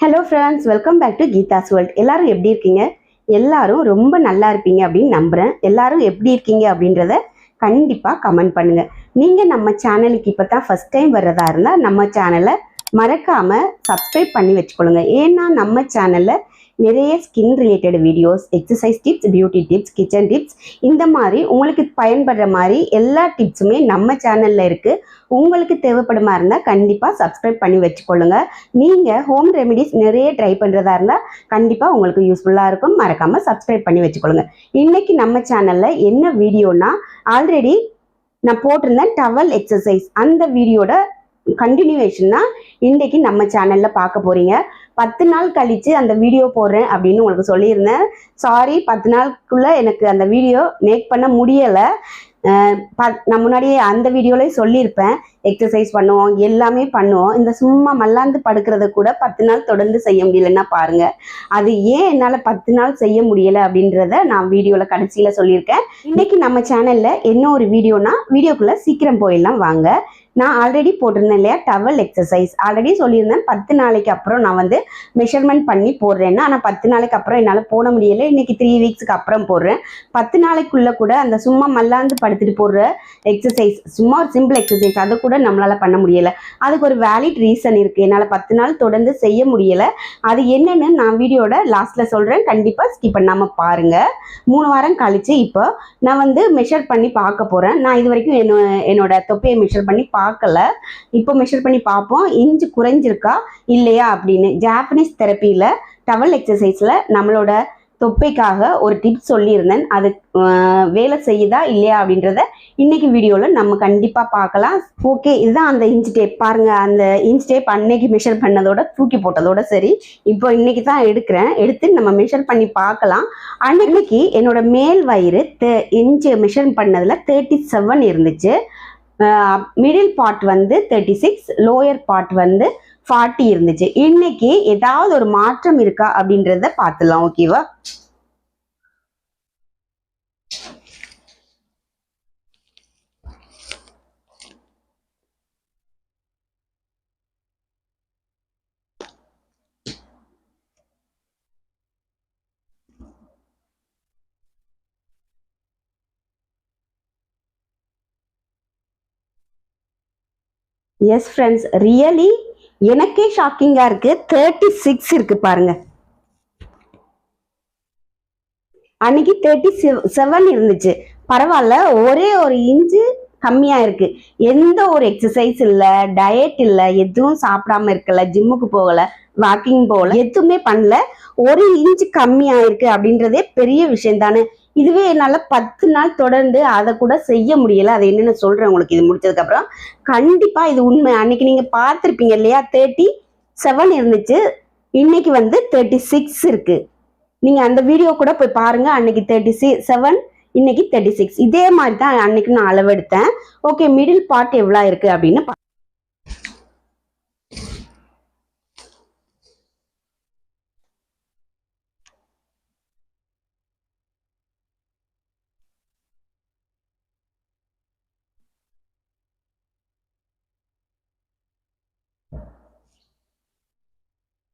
Hello friends welcome back to Geetha's world எல்லாரும் எப்படி இருக்கீங்க? எல்லாரும் ரொம்ப நல்லா இருப்பீங்க அப்படின்னு நம்புகிறேன் எல்லாரும் எப்படி இருக்கீங்க அப்படின்றத கண்டிப்பாக கமெண்ட் பண்ணுங்கள் நீங்கள் நம்ம சேனலுக்கு இப்போ தான் ஃபஸ்ட் டைம் வர்றதா இருந்தால் நம்ம சேனலை மறக்காமல் சப்ஸ்கிரைப் பண்ணி வச்சுக்கொள்ளுங்க. ஏன்னா நம்ம சேனலில் நிறைய skin related videos exercise tips beauty tips kitchen tips இந்த மாதிரி உங்களுக்கு பயன்படுற மாதிரி எல்லா டிப்ஸுமே நம்ம சேனலில் இருக்குது உங்களுக்கு தேவைப்படுமா இருந்தால் கண்டிப்பாக சப்ஸ்கிரைப் பண்ணி வச்சுக்கொள்ளுங்க. நீங்கள் ஹோம் ரெமெடிஸ் நிறைய ட்ரை பண்ணுறதா இருந்தால் கண்டிப்பாக உங்களுக்கு யூஸ்ஃபுல்லாக இருக்கும். மறக்காமல் சப்ஸ்கிரைப் பண்ணி வச்சுக்கொள்ளுங்க. இன்னைக்கு நம்ம சேனலில் என்ன வீடியோனா ஆல்ரெடி நான் போட்டிருந்தேன் டவல் எக்ஸசைஸ் அந்த வீடியோட கண்டினியூவேஷன் தான் இன்றைக்கி நம்ம சேனலில் பார்க்க போகிறீங்க பத்து நாள் கழித்து அந்த வீடியோ போடுறேன் அப்படின்னு உங்களுக்கு சொல்லியிருந்தேன். சாரி பத்து நாளுக்குள்ளே எனக்கு அந்த வீடியோ மேக் பண்ண முடியலை. நான் முன்னாடியே அந்த வீடியோலேயே சொல்லியிருப்பேன். எக்ஸசைஸ் பண்ணுவோம் எல்லாமே பண்ணுவோம். இந்த சும்மா மல்லாந்து படுக்கிறத கூட பத்து நாள் தொடர்ந்து செய்ய முடியலன்னா பாருங்க. அது ஏன் என்னால் பத்து நாள் செய்ய முடியலை அப்படின்றத நான் வீடியோவில் கடைசியில் சொல்லியிருக்கேன். இன்றைக்கி நம்ம சேனலில் என்ன ஒரு வீடியோனா வீடியோக்குள்ளே சீக்கிரம் போயிடலாம் வாங்க. நான் ஆல்ரெடி போட்டிருந்தேன் இல்லையா? டவல் எக்ஸசைஸ் ஆல்ரெடி சொல்லியிருந்தேன். பத்து நாளைக்கு அப்புறம் நான் வந்து மெஷர்மெண்ட் பண்ணி போடுறேன்னா. ஆனால் பத்து நாளைக்கு அப்புறம் என்னால் போட முடியலை. இன்னைக்கு த்ரீ வீக்ஸுக்கு அப்புறம் போடுறேன். பத்து நாளைக்குள்ளே கூட அந்த சும்மா மல்லாந்து படுத்துட்டு போடுற எக்ஸசைஸ் சும்மா ஒரு சிம்பிள் எக்ஸசைஸ் அதை கூட நம்மளால் பண்ண முடியலை. அதுக்கு ஒரு வேலிட் ரீசன் இருக்குது என்னால் பத்து நாள் தொடர்ந்து செய்ய முடியலை. அது என்னென்னு நான் வீடியோட லாஸ்ட்டில் சொல்கிறேன் கண்டிப்பாக ஸ்கிப் பண்ணாமல் பாருங்கள் மூணு வாரம் கழித்து இப்போ நான் வந்து மெஷர் பண்ணி பார்க்க போகிறேன் நான் இது வரைக்கும் என்னோட தொப்பையை மெஷர் பண்ணி பார்க்கல. இப்போ மெஷர் பண்ணி பார்ப்போம். இன்ச்சு குறைஞ்சிருக்கா? இல்லையா? அப்படின்னு. ஜாப்பனீஸ் தெரப்பியில் டவல் எக்ஸசைஸில் நம்மளோட தொப்பைக்காக ஒரு டிப்ஸ் சொல்லியிருந்தேன். அது வேலை செய்யுதா? இல்லையா? அப்படின்றத இன்னைக்கு வீடியோவில் நம்ம கண்டிப்பாக பார்க்கலாம். ஓகே இதுதான் அந்த இன்ச் டேப் பாருங்கள் அந்த இன்ச் டேப் அன்னைக்கு மெஷர் பண்ணதோட தூக்கி போட்டதோட சரி. இப்போ இன்னைக்கு தான் எடுக்கிறேன். எடுத்து நம்ம மெஷர் பண்ணி பார்க்கலாம். அன்னைக்கு என்னோட மேல் வயிறு இன்ச் மெஷர் பண்ணதில் தேர்ட்டி செவன் இருந்துச்சு. மிடில் பார்ட் வந்து தேர்ட்டி சிக்ஸ் லோயர் பார்ட் வந்து ஃபார்ட்டி இருந்துச்சு. இன்னைக்கு ஏதாவது ஒரு மாற்றம் இருக்கா அப்படின்றத பார்த்துலாம் ஓகேவா எஸ் ஃப்ரெண்ட்ஸ் ரியலி எனக்கே ஷாக்கிங்காக இருக்குது தேர்ட்டி சிக்ஸ் இருக்குது பாருங்கள் அன்னைக்கு தேர்ட்டி செவன் இருந்துச்சு. பரவாயில்ல ஒரே ஒரு இன்ச்சு கம்மியாக இருக்கு. எந்த ஒரு எக்ஸசைஸ் இல்லை டயட் இல்லை எதுவும் சாப்பிடாம இருக்கல ஜிம்முக்கு போகல வாக்கிங் போகல எதுவுமே பண்ணல. ஒரு இன்ச்சு கம்மியாக இருக்கு அப்படின்றதே பெரிய விஷயம் தானே இதுவே என்னால் பத்து நாள் தொடர்ந்து அதை கூட செய்ய முடியலை. அதை என்னென்னு சொல்கிறேன் உங்களுக்கு. இது முடிச்சதுக்கப்புறம் கண்டிப்பாக இது உண்மை. அன்னைக்கு நீங்கள் பார்த்துருப்பீங்க இல்லையா? தேர்ட்டி செவன் இருந்துச்சு. இன்னைக்கு வந்து தேர்ட்டி சிக்ஸ் இருக்குது நீங்கள் அந்த வீடியோ கூட போய் பாருங்கள் அன்னைக்கு தேர்ட்டி சி செவன் இன்னைக்கு தேர்ட்டி சிக்ஸ் இதே மாதிரி தான் அன்னைக்கு நான் அளவெடுத்தேன். ஓகே மிடில் பார்ட் எவ்வளோ இருக்குது அப்படின்னு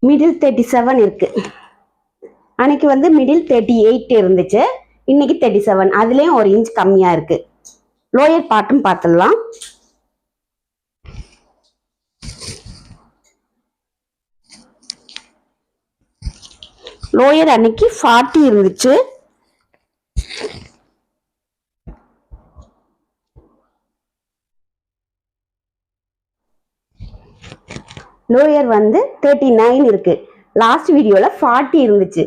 மிடில் தேர்ட்டி செவன் இருக்கு. அன்னைக்கு வந்து மிடில் தேர்ட்டி எயிட் இருந்துச்சு. இன்னைக்கு தேர்ட்டி செவன் அதுலேயும் ஒரு இன்ச் கம்மியாக இருக்கு. லோயர் பார்ட்டும் பார்த்துடலாம். லோயர் அன்னைக்கு ஃபார்ட்டி இருந்துச்சு. லோயர் வந்து தேர்ட்டி நைன் இருக்குது லாஸ்ட் வீடியோவில் ஃபார்ட்டி இருந்துச்சு.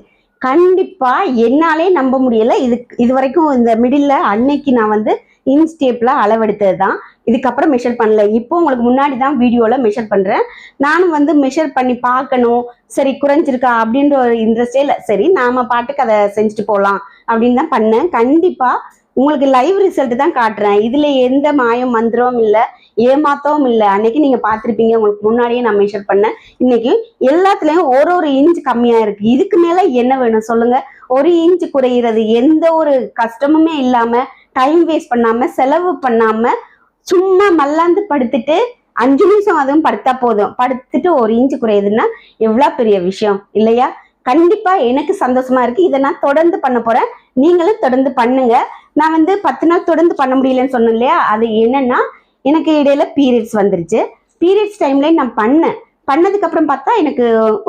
கண்டிப்பாக என்னாலே நம்ப முடியலை. இது இது வரைக்கும் இந்த மிடில் அன்னைக்கு நான் வந்து இன்ஸ்டேப்பில் அளவெடுத்தது தான். இதுக்கப்புறம் மெஷர் பண்ணல. இப்போ உங்களுக்கு முன்னாடி தான் வீடியோவில் மெஷர் பண்ணுறேன் நானும் வந்து மெஷர் பண்ணி பார்க்கணும். சரி குறைஞ்சிருக்கா அப்படின்ற ஒரு இன்ட்ரெஸ்டே இல்லை. சரி நாம பாட்டுக்கு அதை செஞ்சுட்டு போகலாம் அப்படின்னு தான் பண்ணேன். கண்டிப்பாக உங்களுக்கு லைவ் ரிசல்ட் தான் காட்டுறேன். இதில் எந்த மாயம் மந்திரமும் இல்லை. ஏமாத்தவும் இல்லை. அன்னைக்கு நீங்க பார்த்துருப்பீங்க உங்களுக்கு முன்னாடியே நான் மெஷர் பண்ணேன். இன்னைக்கு எல்லாத்துலயும் ஒரு ஒரு இன்ச் கம்மியா இருக்கு. இதுக்கு மேல என்ன வேணும் சொல்லுங்க. ஒரு இன்ச் குறையிறது எந்த ஒரு கஷ்டமுமே இல்லாம டைம் வேஸ்ட் பண்ணாம செலவு பண்ணாம சும்மா மல்லாந்து படுத்துட்டு அஞ்சு நிமிஷம் அதுவும் படுத்தா போதும். படுத்துட்டு ஒரு இன்ச்சு குறையுதுன்னா எவ்வளோ பெரிய விஷயம். இல்லையா? கண்டிப்பா எனக்கு சந்தோஷமா இருக்கு. இதை நான் தொடர்ந்து பண்ண போறேன். நீங்களும் தொடர்ந்து பண்ணுங்க. நான் வந்து பத்து நாள் தொடர்ந்து பண்ண முடியலன்னு சொன்னேன் இல்லையா? அது என்னன்னா எனக்கு இடையில பீரியட்ஸ் வந்துருச்சு. பீரியட்ஸ் டைம்ல நான் பண்ணேன் பண்ணதுக்கு அப்புறம் பார்த்தா எனக்கு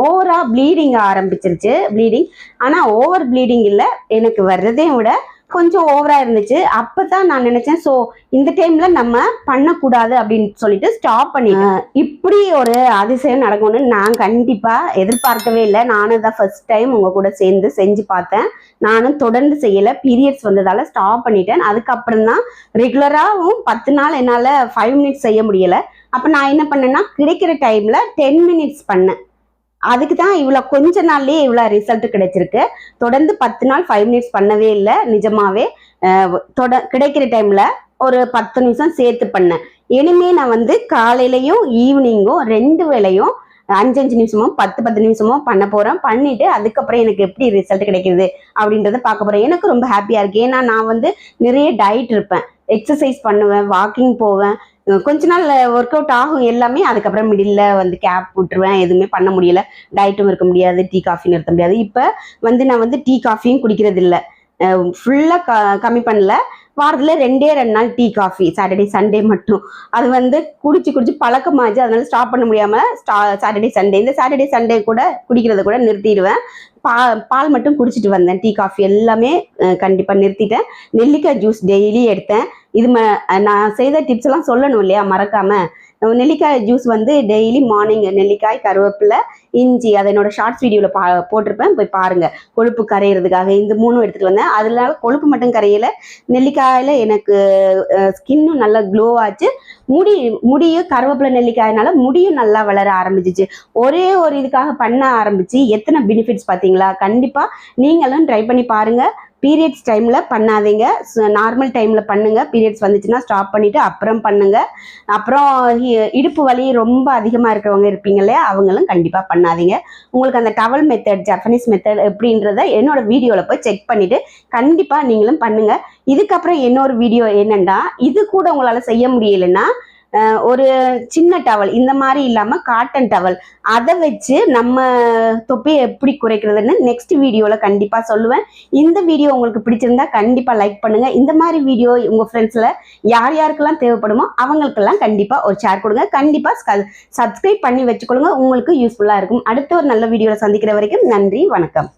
ஓவரா ப்ளீடிங் ஆரம்பிச்சிருச்சு. ப்ளீடிங் ஆனா ஓவர் ப்ளீடிங் இல்லை. எனக்கு வர்றதையும் விட கொஞ்சம் ஓவரா இருந்துச்சு. அப்பதான் நான் நினைச்சேன் ஸோ இந்த டைம்ல நம்ம பண்ணக்கூடாது அப்படின்னு சொல்லிட்டு ஸ்டாப் பண்ணிட்டேன். இப்படி ஒரு அதிசயம் நடக்கும்னு நான் கண்டிப்பா எதிர்பார்க்கவே இல்லை. நானும் தான் ஃபர்ஸ்ட் டைம் உங்க கூட சேர்ந்து செஞ்சு பார்த்தேன். நானும் தொடர்ந்து செய்யல. பீரியட்ஸ் வந்ததால ஸ்டாப் பண்ணிட்டேன். அதுக்கப்புறம் தான் ரெகுலராகவும் பத்து நாள் என்னால் ஃபைவ் மினிட்ஸ் செய்ய முடியல. அப்போ நான் என்ன பண்ணேன்னா கிடைக்கிற டைம்ல டென் மினிட்ஸ் பண்ணேன். அதுக்கு தான் இவ்வளோ கொஞ்ச நாள்லயே இவ்வளோ ரிசல்ட் கிடைச்சிருக்கு. தொடர்ந்து பத்து நாள் ஃபைவ் மினிட்ஸ் பண்ணவே இல்லை நிஜமாவே. தொட கிடைக்கிற டைம்ல ஒரு பத்து நிமிஷம் சேர்த்து பண்ணேன். இனிமே நான் வந்து காலையிலையும் ஈவினிங்கும் ரெண்டு வேளையும் அஞ்சு அஞ்சு நிமிஷமும் பத்து பத்து நிமிஷமும் பண்ண போகிறேன் பண்ணிட்டு அதுக்கப்புறம் எனக்கு எப்படி ரிசல்ட் கிடைக்குது அப்படின்றத பார்க்க போகிறேன் எனக்கு ரொம்ப ஹாப்பியாக இருக்குது ஏன்னா நான் வந்து நிறைய டயட் இருப்பேன். எக்ஸசைஸ் பண்ணுவேன் வாக்கிங் போவேன். கொஞ்ச நாள் ஒர்க் அவுட் ஆகும் எல்லாமே. அதுக்கப்புறம் மிடில் வந்து கேப் விட்டுருவேன் எதுவுமே பண்ண முடியல. டயட்டும் இருக்க முடியாது. டீ காஃபி நிறுத்த முடியாது. இப்போ வந்து நான் வந்து டீ காஃபியும் குடிக்கிறது இல்லை ஃபுல்லாக க கம்மி பண்ணல. வாரத்தில் ரெண்டே ரெண்டு நாள் டீ காஃபி. சாட்டர்டே சண்டே மட்டும். அது வந்து குடிச்சு குடிச்சு பழக்கமாச்சு. அதனால ஸ்டாப் பண்ண முடியாமல் ஸ்டா சாட்டர்டே சண்டே இந்த சாட்டர்டே சண்டே கூட குடிக்கிறத கூட நிறுத்திடுவேன். பா பால் மட்டும் குடிச்சிட்டு வந்தேன். டீ காஃபி எல்லாமே கண்டிப்பாக நிறுத்திட்டேன். நெல்லிக்காய் ஜூஸ் டெய்லி எடுத்தேன். இது ம நான் செய்த டிப்ஸ் எல்லாம் சொல்லணும் இல்லையா? மறக்காமல் நெல்லிக்காய் ஜூஸ் வந்து டெய்லி மார்னிங் நெல்லிக்காய் கருவேப்பிலை இஞ்சி அதை என்னோட ஷார்ட்ஸ் வீடியோவில் பா போட்டிருப்பேன். போய் பாருங்கள் கொழுப்பு கரையிறதுக்காக இந்த மூணும் எடுத்துகிட்டு வந்தேன். அதனால கொழுப்பு மட்டும் கரையில. நெல்லிக்காயில் எனக்கு ஸ்கின்னும் நல்லா க்ளோ ஆச்சு. முடி முடியும் கருவேப்பிலை நெல்லிக்காயினால முடியும் நல்லா வளர ஆரம்பிச்சிச்சு. ஒரே ஒரு இதுக்காக பண்ண ஆரம்பிச்சு. எத்தனை பெனிஃபிட்ஸ் பார்த்தீங்களா? கண்டிப்பாக நீங்களும் ட்ரை பண்ணி பாருங்கள் பீரியட்ஸ் டைமில் பண்ணாதீங்க. நார்மல் டைமில் பண்ணுங்கள் பீரியட்ஸ் வந்துச்சுன்னா ஸ்டாப் பண்ணிட்டு அப்புறம் பண்ணுங்கள் அப்புறம் இ- இடுப்பு வலி ரொம்ப அதிகமாக இருக்கிறவங்க இருப்பீங்க இல்லையா? அவங்களும் கண்டிப்பாக பண்ணாதீங்க. உங்களுக்கு அந்த டவல் மெத்தட் ஜப்பனீஸ் மெத்தட் எப்படின்றத என்னோடய வீடியோவில் போய் செக் பண்ணிவிட்டு கண்டிப்பாக நீங்களும் பண்ணுங்கள் இதுக்கப்புறம் இன்னொரு வீடியோ என்னென்னா இது கூட உங்களால் செய்ய முடியலைன்னா ஒரு சின்ன டவல் இந்த மாதிரி இல்லாமல் காட்டன் டவல் அதை வச்சு நம்ம தொப்பையை எப்படி குறைக்கிறதுன்னு நெக்ஸ்ட் வீடியோவில் கண்டிப்பாக சொல்லுவேன். இந்த வீடியோ உங்களுக்கு பிடிச்சிருந்தா கண்டிப்பாக லைக் பண்ணுங்கள் இந்த மாதிரி வீடியோ உங்கள் ஃப்ரெண்ட்ஸில் யார் யாருக்கெல்லாம் தேவைப்படுமோ அவங்களுக்கெல்லாம் கண்டிப்பாக ஒரு ஷேர் கொடுங்க. கண்டிப்பாக சப்ஸ்கிரைப் பண்ணி வச்சுக்கொள்ளுங்க. உங்களுக்கு யூஸ்ஃபுல்லாக இருக்கும். அடுத்த ஒரு நல்ல வீடியோவில் சந்திக்கிற வரைக்கும் நன்றி வணக்கம்.